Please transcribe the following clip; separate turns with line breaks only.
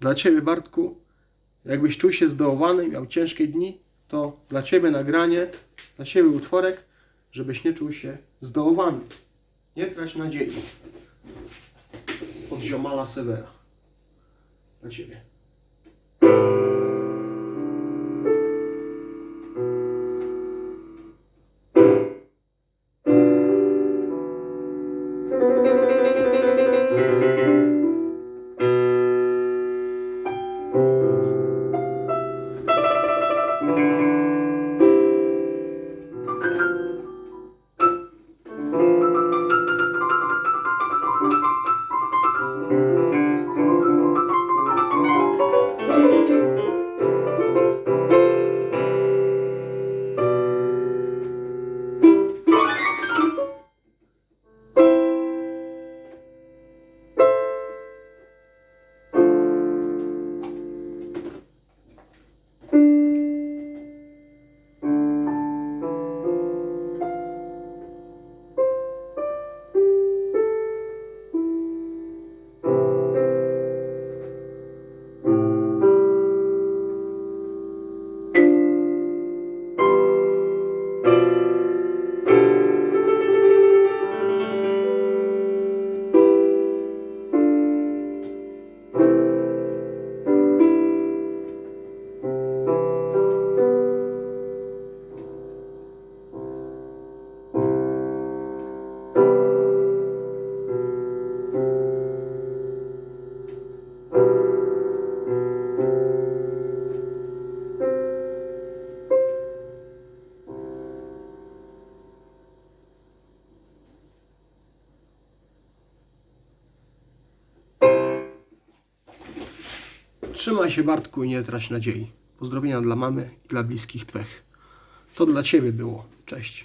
Dla Ciebie, Bartku, jakbyś czuł się zdołowany i miał ciężkie dni, to dla Ciebie nagranie, dla Ciebie utworek, żebyś nie czuł się zdołowany. Nie trać nadziei. Od ziomala Severa. Dla Ciebie. Thank you. Trzymaj się, Bartku, i nie trać nadziei. Pozdrowienia dla mamy i dla bliskich Twech. To dla Ciebie było. Cześć.